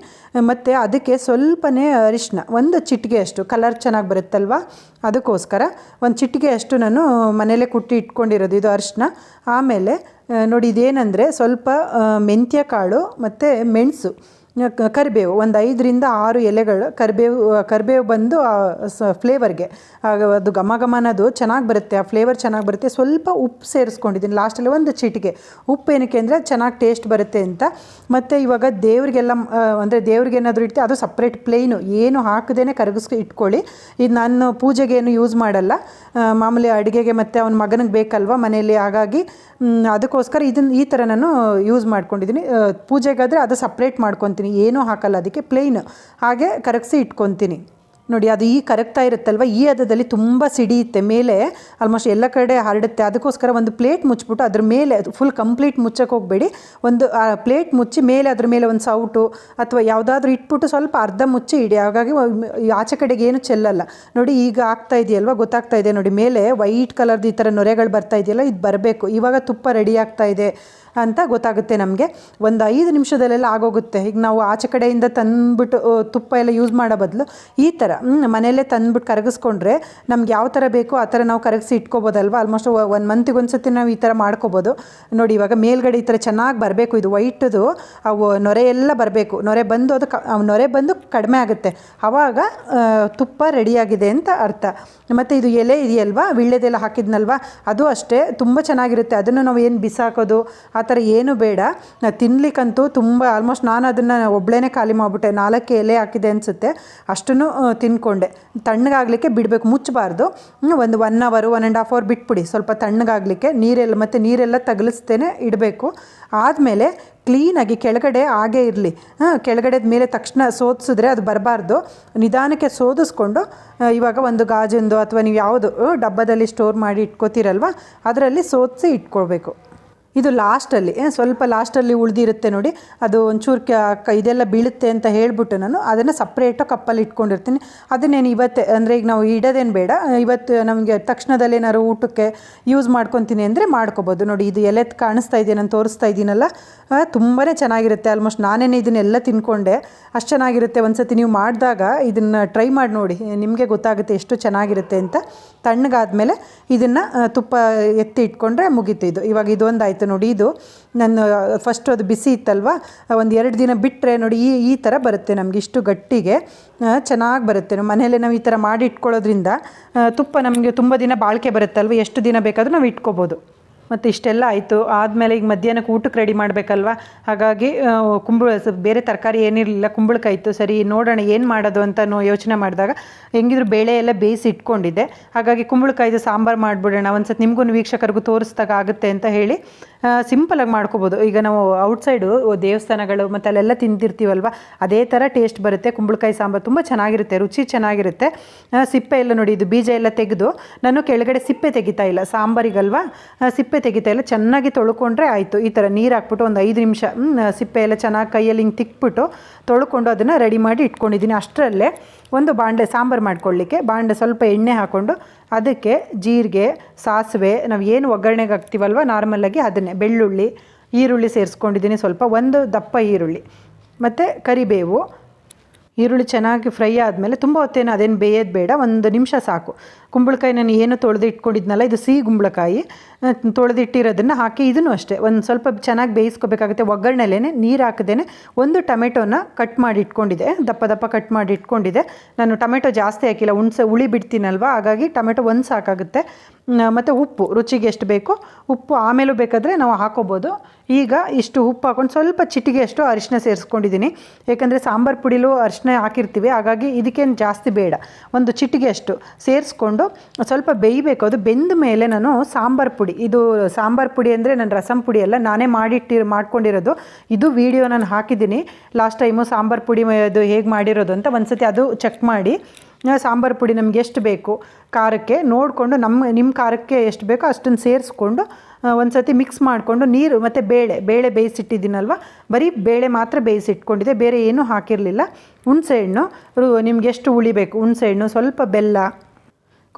Speaker 1: ಮತ್ತು ಅದಕ್ಕೆ ಸ್ವಲ್ಪನೇ ಅರಿಶಿನ ಒಂದು ಚಿಟಿಕೆ ಅಷ್ಟು ಕಲರ್ ಚೆನ್ನಾಗಿ ಬರುತ್ತಲ್ವ? ಅದಕ್ಕೋಸ್ಕರ ಒಂದು ಚಿಟಿಕೆ ಅಷ್ಟು ನಾನು ಮನೇಲೇ ಕುಟ್ಟಿ ಇಟ್ಕೊಂಡಿರೋದು, ಇದು ಅರಿಶಿನ. ಆಮೇಲೆ ನೋಡಿ ಇದೇನೆಂದರೆ ಸ್ವಲ್ಪ ಮೆಂತ್ಯ ಕಾಳು ಮತ್ತು ಮೆಣಸು. ಕರಿಬೇವು, ಒಂದು ಐದರಿಂದ ಆರು ಎಲೆಗಳು ಕರಿಬೇವು ಕರಿಬೇವು ಬಂದು ಫ್ಲೇವರ್ಗೆ ಆಗ ಅದು ಘಮ ಅನ್ನೋದು ಚೆನ್ನಾಗಿ ಬರುತ್ತೆ, ಆ ಫ್ಲೇವರ್ ಚೆನ್ನಾಗಿ ಬರುತ್ತೆ. ಸ್ವಲ್ಪ ಉಪ್ಪು ಸೇರಿಸ್ಕೊಂಡಿದ್ದೀನಿ ಲಾಸ್ಟಲ್ಲಿ ಒಂದು ಚಿಟಿಕೆ ಉಪ್ಪು ಏನಕ್ಕೆ ಅಂದರೆ ಚೆನ್ನಾಗಿ ಟೇಸ್ಟ್ ಬರುತ್ತೆ ಅಂತ. ಮತ್ತು ಇವಾಗ ದೇವ್ರಿಗೆಲ್ಲ ಅಂದರೆ ದೇವ್ರಿಗೆ ಏನಾದರೂ ಇಡ್ತೀವಿ ಅದು ಸಪ್ರೇಟ್ ಪ್ಲೇನು ಏನು ಹಾಕದೇ ಕರಗಿಸ್ಕೊ ಇಟ್ಕೊಳ್ಳಿ. ಇದು ನಾನು ಪೂಜೆಗೆ ಏನು ಯೂಸ್ ಮಾಡಲ್ಲ. ಮಾಮೂಲಿ ಅಡುಗೆಗೆ ಮತ್ತು ಅವನ ಮಗನಿಗೆ ಬೇಕಲ್ವ ಮನೆಯಲ್ಲಿ, ಹಾಗಾಗಿ ಅದಕ್ಕೋಸ್ಕರ ಇದನ್ನು ಈ ಥರ ನಾನು ಯೂಸ್ ಮಾಡ್ಕೊಂಡಿದ್ದೀನಿ. ಪೂಜೆಗಾದರೆ ಅದು ಸಪ್ರೇಟ್ ಮಾಡ್ಕೊತೀನಿ. ಇಟ್ಕೊತೀನಿ ಏನೂ ಹಾಕಲ್ಲ, ಅದಕ್ಕೆ ಪ್ಲೇನ್ ಹಾಗೆ ಕರಗಿಸಿ ಇಟ್ಕೊತೀನಿ. ನೋಡಿ, ಅದು ಈ ಕರಗ್ತಾ ಇರುತ್ತಲ್ವ? ಈ ಹದದಲ್ಲಿ ತುಂಬ ಸಿಡಿಯುತ್ತೆ ಮೇಲೆ ಆಲ್ಮೋಸ್ಟ್ ಎಲ್ಲ ಕಡೆ ಹರಡುತ್ತೆ. ಅದಕ್ಕೋಸ್ಕರ ಒಂದು ಪ್ಲೇಟ್ ಮುಚ್ಚಿಬಿಟ್ಟು ಅದ್ರ ಮೇಲೆ ಫುಲ್ ಕಂಪ್ಲೀಟ್ ಮುಚ್ಚಕ್ಕೆ ಹೋಗಬೇಡಿ. ಒಂದು ಪ್ಲೇಟ್ ಮುಚ್ಚಿ ಮೇಲೆ ಅದ್ರ ಮೇಲೆ ಒಂದು ಸೌಟು ಅಥವಾ ಯಾವುದಾದ್ರೂ ಇಟ್ಬಿಟ್ಟು ಸ್ವಲ್ಪ ಅರ್ಧ ಮುಚ್ಚಿ ಇಡಿ. ಹಾಗಾಗಿ ಆಚೆ ಕಡೆಗೆ ಏನು ಚೆಲ್ಲಲ್ಲ. ನೋಡಿ, ಈಗ ಆಗ್ತಾ ಇದೆಯಲ್ವ? ಗೊತ್ತಾಗ್ತಾ ಇದೆ. ನೋಡಿ, ಮೇಲೆ ವೈಟ್ ಕಲರ್ದು ಈ ಥರ ನೊರೆಗಳು ಬರ್ತಾ ಇದೆಯಲ್ಲ? ಇದು ಬರಬೇಕು. ಇವಾಗ ತುಪ್ಪ ರೆಡಿ ಆಗ್ತಾ ಇದೆ. ಅಂತ ಗೊತ್ತಾಗುತ್ತೆ ನಮಗೆ. ಒಂದು ಐದು ನಿಮಿಷದಲ್ಲೆಲ್ಲ ಆಗೋಗುತ್ತೆ. ಈಗ ನಾವು ಆಚೆ ಕಡೆಯಿಂದ ತಂದ್ಬಿಟ್ಟು ತುಪ್ಪ ಎಲ್ಲ ಯೂಸ್ ಮಾಡೋ ಬದಲು ಈ ಥರ ಮನೆಯಲ್ಲೇ ತಂದ್ಬಿಟ್ಟು ಕರಗಿಸ್ಕೊಂಡ್ರೆ ನಮ್ಗೆ ಯಾವ ಥರ ಬೇಕೋ ಆ ಥರ ನಾವು ಕರಗಿಸಿ ಇಟ್ಕೋಬೋದಲ್ವ? ಆಲ್ಮೋಸ್ಟ್ ಒಂದು ಮಂತಿಗೆ ಒಂದು ಸತಿ ನಾವು ಈ ಥರ ಮಾಡ್ಕೋಬೋದು. ನೋಡಿ, ಇವಾಗ ಮೇಲ್ಗಡೆ ಈ ಥರ ಚೆನ್ನಾಗಿ ಬರಬೇಕು. ಇದು ವೈಟದು ಅವು ನೊರೆ ಎಲ್ಲ ಬರಬೇಕು. ನೊರೆ ಬಂದು ಅದು ನೊರೆ ಬಂದು ಕಡಿಮೆ ಆಗುತ್ತೆ. ಆವಾಗ ತುಪ್ಪ ರೆಡಿಯಾಗಿದೆ ಅಂತ ಅರ್ಥ. ಮತ್ತು ಇದು ಎಲೆ ಇದೆಯಲ್ವಾ? ವಿಳ್ಳೆದೆಲ್ಲ ಹಾಕಿದ್ನಲ್ವಾ? ಅದು ಅಷ್ಟೇ. ತುಂಬ ಚೆನ್ನಾಗಿರುತ್ತೆ. ಅದನ್ನು ನಾವು ಏನು ಬಿಸಾಕೋದು? ಆ ಥರ ಏನು ಬೇಡ. ನಾ ತಿನ್ಲಿಕ್ಕಂತೂ ತುಂಬ ಆಲ್ಮೋಸ್ಟ್ ನಾನು ಅದನ್ನು ಒಬ್ಬಳೇ ಖಾಲಿ ಮಾಡಿಬಿಟ್ಟೆ. ನಾಲ್ಕು ಎಲೆ ಹಾಕಿದೆ ಅನಿಸುತ್ತೆ. ಅಷ್ಟನ್ನು ತಿನ್ಕೊಂಡೆ. ತಣ್ಣಗಾಗಲಿಕ್ಕೆ ಬಿಡಬೇಕು. ಮುಚ್ಚಬಾರ್ದು ಒಂದು ಒನ್ ಅವರು ಒನ್ ಆ್ಯಂಡ್ ಹಾಫ್ ಅವರ್ ಬಿಟ್ಬಿಡಿ. ಸ್ವಲ್ಪ ತಣ್ಣಗಾಗಲಿಕ್ಕೆ ನೀರೆಲ್ಲ ಮತ್ತು ನೀರೆಲ್ಲ ತಗಲಿಸ್ತೇನೆ ಇಡಬೇಕು. ಆದಮೇಲೆ ಕ್ಲೀನಾಗಿ ಕೆಳಗಡೆ ಹಾಗೇ ಇರಲಿ. ಕೆಳಗಡೆದ ಮೇಲೆ ತಕ್ಷಣ ಸೋದಿಸಿದ್ರೆ ಅದು ಬರಬಾರ್ದು. ನಿಧಾನಕ್ಕೆ ಸೋದಿಸ್ಕೊಂಡು ಇವಾಗ ಒಂದು ಗಾಜಿಂದು ಅಥವಾ ನೀವು ಯಾವುದು ಡಬ್ಬದಲ್ಲಿ ಸ್ಟೋರ್ ಮಾಡಿ ಇಟ್ಕೋತೀರಲ್ವ? ಅದರಲ್ಲಿ ಸೋದಿಸಿ ಇಟ್ಕೊಳ್ಬೇಕು. ಇದು ಲಾಸ್ಟಲ್ಲಿ ಸ್ವಲ್ಪ ಲಾಸ್ಟಲ್ಲಿ ಉಳಿದಿರುತ್ತೆ ನೋಡಿ. ಅದು ಒಂಚೂರು ಕ ಇದೆಲ್ಲ ಬೀಳುತ್ತೆ ಅಂತ ಹೇಳ್ಬಿಟ್ಟು ನಾನು ಅದನ್ನು ಸಪ್ರೇಟಾಗಿ ಕಪ್ಪಲ್ಲಿ ಇಟ್ಕೊಂಡಿರ್ತೀನಿ. ಅದನ್ನೇನು ಇವತ್ತೇ, ಅಂದರೆ ಈಗ ನಾವು ಇಡೋದೇನು ಬೇಡ. ಇವತ್ತು ನಮಗೆ ತಕ್ಷಣದಲ್ಲಿ ಏನಾದ್ರು ಊಟಕ್ಕೆ ಯೂಸ್ ಮಾಡ್ಕೊತೀನಿ ಅಂದರೆ ಮಾಡ್ಕೋಬೋದು. ನೋಡಿ, ಇದು ಎಲೆ ಕಾಣಿಸ್ತಾ ಇದೆ, ನಾನು ತೋರಿಸ್ತಾ ಇದ್ದೀನಲ್ಲ. ತುಂಬಾ ಚೆನ್ನಾಗಿರುತ್ತೆ ಆಲ್ಮೋಸ್ಟ್ ನಾನೇ ಇದನ್ನೆಲ್ಲ ತಿನ್ಕೊಂಡೆ. ಅಷ್ಟು ಚೆನ್ನಾಗಿರುತ್ತೆ. ಒಂದು ಸತಿ ನೀವು ಮಾಡಿದಾಗ ಇದನ್ನು ಟ್ರೈ ಮಾಡಿ ನೋಡಿ. ನಿಮಗೆ ಗೊತ್ತಾಗುತ್ತೆ ಎಷ್ಟು ಚೆನ್ನಾಗಿರುತ್ತೆ ಅಂತ. ತಣ್ಣಗಾದ್ಮೇಲೆ ಇದನ್ನು ತುಪ್ಪ ಎತ್ತಿ ಇಟ್ಕೊಂಡ್ರೆ ಮುಗೀತು ಇದು. ಇವಾಗ ಇದೊಂದು ಆಯಿತು ನೋಡಿ ಇದು. ನಾನು ಫಸ್ಟ್ ಅದು ಬಿಸಿ ಇತ್ತಲ್ವ? ಒಂದು ಎರಡು ದಿನ ಬಿಟ್ಟರೆ ನೋಡಿ ಈ ಈ ಥರ ಬರುತ್ತೆ ನಮಗೆ ಇಷ್ಟು ಗಟ್ಟಿಗೆ. ಚೆನ್ನಾಗಿ ಬರುತ್ತೆ. ನಮ್ಮ ಮನೆಯಲ್ಲೇ ನಾವು ಈ ಥರ ಮಾಡಿ ಇಟ್ಕೊಳ್ಳೋದ್ರಿಂದ ತುಪ್ಪ ನಮಗೆ ತುಂಬ ದಿನ ಬಾಳಿಕೆ ಬರುತ್ತಲ್ವ? ಎಷ್ಟು ದಿನ ಬೇಕಾದರೂ ನಾವು ಇಟ್ಕೋಬೋದು. ಮತ್ತು ಇಷ್ಟೆಲ್ಲ ಆಯಿತು. ಆದಮೇಲೆ ಈಗ ಮಧ್ಯಾಹ್ನಕ್ಕೆ ಊಟಕ್ಕೆ ರೆಡಿ ಮಾಡಬೇಕಲ್ವ? ಹಾಗಾಗಿ ಕುಂಬಳ ಬೇರೆ ತರಕಾರಿ ಏನಿರಲಿಲ್ಲ ಕುಂಬಳಕಾಯಿ ಇತ್ತು ಸರಿ ನೋಡೋಣ ಏನು ಮಾಡೋದು ಅಂತ ಯೋಚನೆ ಮಾಡಿದಾಗ ಹೆಂಗಿದ್ರು ಬೇಳೆ ಎಲ್ಲ ಬೇಯಿಸಿ ಇಟ್ಕೊಂಡಿದ್ದೆ. ಹಾಗಾಗಿ ಕುಂಬಳಕಾಯ್ದು ಸಾಂಬಾರು ಮಾಡಿಬಿಡೋಣ. ಒಂದು ಸತಿ ನಿಮಗೂ ವೀಕ್ಷಕರಿಗೂ ತೋರಿಸ್ದಾಗ ಆಗುತ್ತೆ ಅಂತ ಹೇಳಿ ಸಿಂಪಲಾಗಿ ಮಾಡ್ಕೋಬೋದು. ಈಗ ನಾವು ಔಟ್ಸೈಡು ದೇವಸ್ಥಾನಗಳು ಮತ್ತು ಅಲ್ಲೆಲ್ಲ ತಿಂದಿರ್ತೀವಲ್ವ ಅದೇ ಥರ ಟೇಸ್ಟ್ ಬರುತ್ತೆ. ಕುಂಬಳಕಾಯಿ ಸಾಂಬಾರು ತುಂಬ ಚೆನ್ನಾಗಿರುತ್ತೆ ರುಚಿ ಚೆನ್ನಾಗಿರುತ್ತೆ. ಸಿಪ್ಪೆ ಎಲ್ಲ ನೋಡಿ ಇದು ಬೀಜ ಎಲ್ಲ ತೆಗೆದು ನಾನು ಕೆಳಗಡೆ ಸಿಪ್ಪೆ ತೆಗಿತಾ ಇಲ್ಲ ಸಾಂಬಾರಿಗಲ್ವಾ? ಆ, ಸಿಪ್ಪೆ ತೆಗಿತಾ ಚೆನ್ನಾಗಿ ತೊಳ್ಕೊಂಡ್ರೆ ಆಯಿತು. ಈ ಥರ ನೀರು ಹಾಕ್ಬಿಟ್ಟು ಒಂದು ಐದು ನಿಮಿಷ ಸಿಪ್ಪೆ ಎಲ್ಲ ಚೆನ್ನಾಗಿ ಕೈಯಲ್ಲಿ ಹಿಂಗೆ ತಿಕ್ಬಿಟ್ಟು ತೊಳ್ಕೊಂಡು ಅದನ್ನು ರೆಡಿ ಮಾಡಿ ಇಟ್ಕೊಂಡಿದ್ದೀನಿ ಅಷ್ಟರಲ್ಲೇ. ಒಂದು ಬಾಂಡೆ ಸಾಂಬಾರು ಮಾಡ್ಕೊಳ್ಳಿಕ್ಕೆ ಬಾಂಡೆ ಸ್ವಲ್ಪ ಎಣ್ಣೆ ಹಾಕ್ಕೊಂಡು ಅದಕ್ಕೆ ಜೀರಿಗೆ, ಸಾಸಿವೆ, ನಾವು ಏನು ಒಗ್ಗರಣೆಗೆ ಹಾಕ್ತೀವಲ್ವ ನಾರ್ಮಲಾಗಿ ಅದನ್ನೇ. ಬೆಳ್ಳುಳ್ಳಿ, ಈರುಳ್ಳಿ ಸೇರಿಸ್ಕೊಂಡಿದ್ದೀನಿ ಸ್ವಲ್ಪ, ಒಂದು ದಪ್ಪ ಈರುಳ್ಳಿ. ಮತ್ತು ಕರಿಬೇವು, ಈರುಳ್ಳಿ ಚೆನ್ನಾಗಿ ಫ್ರೈ ಆದಮೇಲೆ ತುಂಬ ಹೊತ್ತೇನು ಅದೇನು ಬೇಯೋದು ಬೇಡ, ಒಂದು ನಿಮಿಷ ಸಾಕು. ಕುಂಬಳಕಾಯಿ ನಾನು ಏನು ತೊಳೆದು ಇಟ್ಕೊಂಡಿದ್ನಲ್ಲ ಇದು ಸಿಹಿ ಕುಂಬಳಕಾಯಿ ತೊಳೆದಿಟ್ಟಿರೋದನ್ನು ಹಾಕಿ ಇದನ್ನು ಅಷ್ಟೇ. ಒಂದು ಸ್ವಲ್ಪ ಚೆನ್ನಾಗಿ ಬೇಯಿಸ್ಕೋಬೇಕಾಗುತ್ತೆ. ಒಗ್ಗರಣೆಲೇ ನೀರು ಹಾಕದೇನೆ ಒಂದು ಟೊಮೆಟೋನ ಕಟ್ ಮಾಡಿ ಇಟ್ಕೊಂಡಿದೆ ದಪ್ಪ ದಪ್ಪ ಕಟ್ ಮಾಡಿ ಇಟ್ಕೊಂಡಿದೆ ನಾನು ಟೊಮೆಟೊ ಜಾಸ್ತಿ ಹಾಕಿಲ್ಲ, ಹುಣ್ಸೆ ಹುಳಿ ಬಿಡ್ತೀನಲ್ವ? ಹಾಗಾಗಿ ಟೊಮೆಟೊ ಒಂದು ಸಾಕಾಗುತ್ತೆ. ಮತ್ತು ಉಪ್ಪು, ರುಚಿಗೆ ಎಷ್ಟು ಬೇಕು ಉಪ್ಪು ಆಮೇಲೂ ಬೇಕಾದರೆ ನಾವು ಹಾಕೋಬೋದು. ಈಗ ಇಷ್ಟು ಉಪ್ಪು ಹಾಕೊಂಡು ಸ್ವಲ್ಪ ಚಿಟಿಗೆ ಅಷ್ಟು ಅರಿಶಿನ ಸೇರಿಸ್ಕೊಂಡಿದ್ದೀನಿ. ಏಕೆಂದರೆ ಸಾಂಬಾರು ಪುಡಿಲೂ ಅರಿಶಿನ ಹಾಕಿರ್ತೀವಿ. ಹಾಗಾಗಿ ಇದಕ್ಕೇನು ಜಾಸ್ತಿ ಬೇಡ. ಒಂದು ಚಿಟಿಗೆ ಅಷ್ಟು ಸೇರಿಸ್ಕೊಂಡು ಸ್ವಲ್ಪ ಬೇಯಬೇಕು. ಅದು ಬೆಂದ ಮೇಲೆ ನಾನು ಸಾಂಬಾರು ಪುಡಿ, ಇದು ಸಾಂಬಾರು ಪುಡಿ ಅಂದರೆ ನಾನು ರಸಂ ಪುಡಿ ಅಲ್ಲ ನಾನೇ ಮಾಡಿಟ್ಟಿ ಮಾಡ್ಕೊಂಡಿರೋದು. ಇದು ವಿಡಿಯೋ ನಾನು ಹಾಕಿದ್ದೀನಿ. ಲಾಸ್ಟ್ ಟೈಮು ಸಾಂಬಾರು ಪುಡಿ ಅದು ಹೇಗೆ ಮಾಡಿರೋದು ಅಂತ ಒಂದ್ಸತಿ ಅದು ಚೆಕ್ ಮಾಡಿ. ಸಾಂಬಾರು ಪುಡಿ ನಮ್ಗೆ ಎಷ್ಟು ಬೇಕು? ಖಾರಕ್ಕೆ ನೋಡಿಕೊಂಡು ನಮ್ಮ ನಿಮ್ಮ ಖಾರಕ್ಕೆ ಎಷ್ಟು ಬೇಕೋ ಅಷ್ಟನ್ನು ಸೇರಿಸ್ಕೊಂಡು ಒಂದು ಸತಿ ಮಿಕ್ಸ್ ಮಾಡಿಕೊಂಡು ನೀರು ಮತ್ತು ಬೇಳೆ ಬೇಳೆ ಬೇಯಿಸಿಟ್ಟಿದ್ದೀನಲ್ವ? ಬರೀ ಬೇಳೆ ಮಾತ್ರ ಬೇಯಿಸಿಟ್ಕೊಂಡಿದ್ದೆ, ಬೇರೆ ಏನೂ ಹಾಕಿರಲಿಲ್ಲ. ಹುಣಸೆಹಣ್ಣು ಹಣ್ಣು ನಿಮ್ಗೆ ಎಷ್ಟು ಉಳಿಬೇಕು ಹುಣಸೆಹಣ್ಣು ಸ್ವಲ್ಪ ಬೆಲ್ಲ.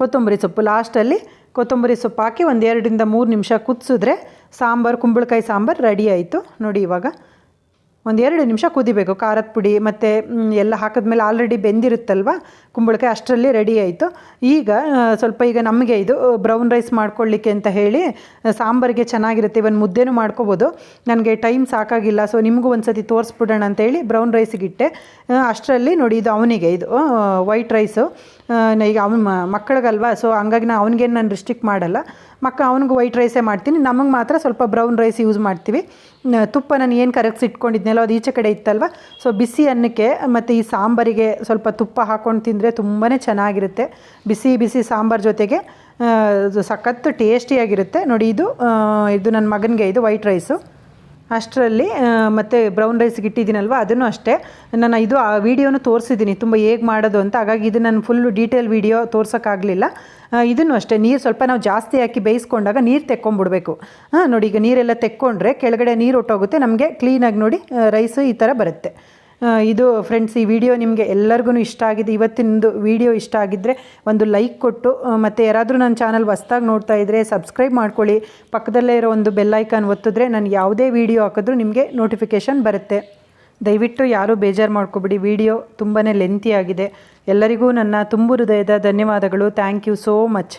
Speaker 1: ಕೊತ್ತಂಬರಿ ಸೊಪ್ಪು ಲಾಸ್ಟಲ್ಲಿ ಕೊತ್ತಂಬರಿ ಸೊಪ್ಪು ಹಾಕಿ ಒಂದು ಎರಡರಿಂದ ಮೂರು ನಿಮಿಷ ಕುದಿಸಿದ್ರೆ ಸಾಂಬಾರು, ಕುಂಬಳಕಾಯಿ ಸಾಂಬಾರು ರೆಡಿ ಆಯಿತು. ನೋಡಿ ಇವಾಗ ಒಂದು ಎರಡು ನಿಮಿಷ ಕುದಿಬೇಕು. ಖಾರದ ಪುಡಿ ಮತ್ತು ಎಲ್ಲ ಹಾಕಿದ್ಮೇಲೆ ಆಲ್ರೆಡಿ ಬೆಂದಿರುತ್ತಲ್ವ? ಕುಂಬಳಕಾಯಿ ಅಷ್ಟರಲ್ಲಿ ರೆಡಿ ಆಯಿತು. ಈಗ ಸ್ವಲ್ಪ ಈಗ ನಮಗೆ ಇದು ಬ್ರೌನ್ ರೈಸ್ ಮಾಡ್ಕೊಳ್ಳಿಕ್ಕೆ ಅಂತ ಹೇಳಿ ಸಾಂಬಾರಿಗೆ ಚೆನ್ನಾಗಿರುತ್ತೆ. ಇವನ್ ಮುದ್ದೆನೂ ಮಾಡ್ಕೋಬೋದು. ನನಗೆ ಟೈಮ್ ಸಾಕಾಗಿಲ್ಲ ಸೊ ನಿಮಗೂ ಒಂದು ಸತಿ ತೋರಿಸ್ಬಿಡೋಣ ಅಂತೇಳಿ ಬ್ರೌನ್ ರೈಸಿಗೆ ಇಟ್ಟೆ ಅಷ್ಟರಲ್ಲಿ ನೋಡಿ ಇದು ಅವನಿಗೆ, ಇದು ವೈಟ್ ರೈಸು ಈಗ ಅವನ ಮಕ್ಕಳಿಗಲ್ವ ಸೊ ಹಂಗಾಗಿ ನಾನು ಅವನಿಗೇನು ನಾನು ರಿಸ್ಟ್ರಿಕ್ಟ್ ಮಾಡಲ್ಲ. ಮಕ್ಕ, ಅವನಿಗೂ ವೈಟ್ ರೈಸೇ ಮಾಡ್ತೀನಿ. ನಮಗೆ ಮಾತ್ರ ಸ್ವಲ್ಪ ಬ್ರೌನ್ ರೈಸ್ ಯೂಸ್ ಮಾಡ್ತೀವಿ. ತುಪ್ಪ ನಾನು ಏನು ಕರಗಿಸಿ ಇಟ್ಕೊಂಡಿದ್ನಲ್ಲ, ಅದು ಈಚೆ ಕಡೆ ಇತ್ತಲ್ವ? ಸೊ ಬಿಸಿ ಅನ್ನಕ್ಕೆ ಮತ್ತು ಈ ಸಾಂಬಾರಿಗೆ ಸ್ವಲ್ಪ ತುಪ್ಪ ಹಾಕ್ಕೊಂಡು ತಿಂದರೆ ತುಂಬಾ ಚೆನ್ನಾಗಿರುತ್ತೆ. ಬಿಸಿ ಬಿಸಿ ಸಾಂಬಾರು ಜೊತೆಗೆ ಸಖತ್ತು ಟೇಸ್ಟಿಯಾಗಿರುತ್ತೆ ನೋಡಿ, ಇದು ಇದು ನನ್ನ ಮಗನಿಗೆ, ಇದು ವೈಟ್ ರೈಸು ಅಷ್ಟರಲ್ಲಿ ಮತ್ತು ಬ್ರೌನ್ ರೈಸ್ಗೆ ಇಟ್ಟಿದ್ದೀನಲ್ವ ಅದನ್ನು ಅಷ್ಟೇ. ನಾನು ಇದು ಆ ವಿಡಿಯೋನು ತೋರಿಸಿದ್ದೀನಿ. ತುಂಬ ಹೇಗೆ ಮಾಡೋದು ಅಂತ. ಹಾಗಾಗಿ ಇದು ನಾನು ಫುಲ್ಲು ಡೀಟೇಲ್ ವಿಡಿಯೋ ತೋರ್ಸೋಕ್ಕಾಗಲಿಲ್ಲ. ಇದನ್ನು ಅಷ್ಟೇ. ನೀರು ಸ್ವಲ್ಪ ನಾವು ಜಾಸ್ತಿ ಹಾಕಿ ಬೇಯಿಸ್ಕೊಂಡಾಗ ನೀರು ತೆಕ್ಕೊಂಬಿಡ್ಬೇಕು. ಹಾಂ ನೋಡಿ, ಈಗ ನೀರೆಲ್ಲ ತೆಕ್ಕೊಂಡ್ರೆ ಕೆಳಗಡೆ ನೀರು ಹೊಟ್ಟೋಗುತ್ತೆ ನಮಗೆ ಕ್ಲೀನಾಗಿ ನೋಡಿ ರೈಸು ಈ ಥರ ಬರುತ್ತೆ. ಇದು ಫ್ರೆಂಡ್ಸ್ ಈ ವಿಡಿಯೋ ನಿಮಗೆ ಎಲ್ಲರಿಗೂ ಇಷ್ಟ ಆಗಿದೆ ಇವತ್ತಿನದು ವಿಡಿಯೋ ಇಷ್ಟ ಆಗಿದ್ದರೆ ಒಂದು ಲೈಕ್ ಕೊಟ್ಟು ಮತ್ತು ಯಾರಾದರೂ ನನ್ನ ಚಾನಲ್ ಹೊಸ್ದಾಗಿ ನೋಡ್ತಾ ಇದ್ದರೆ ಸಬ್ಸ್ಕ್ರೈಬ್ ಮಾಡ್ಕೊಳ್ಳಿ. ಪಕ್ಕದಲ್ಲೇ ಇರೋ ಒಂದು ಬೆಲ್ ಐಕಾನ್ ಒತ್ತಿದ್ರೆ ನಾನು ಯಾವುದೇ ವಿಡಿಯೋ ಹಾಕಿದ್ರೂ ನಿಮಗೆ ನೋಟಿಫಿಕೇಷನ್ ಬರುತ್ತೆ. ದಯವಿಟ್ಟು ಯಾರೂ ಬೇಜಾರು ಮಾಡ್ಕೊಬಿಡಿ ವಿಡಿಯೋ ತುಂಬಾ ಲೆಂತಿಯಾಗಿದೆ ಎಲ್ಲರಿಗೂ ನನ್ನ ತುಂಬು ಹೃದಯದ ಧನ್ಯವಾದಗಳು. Thank you so much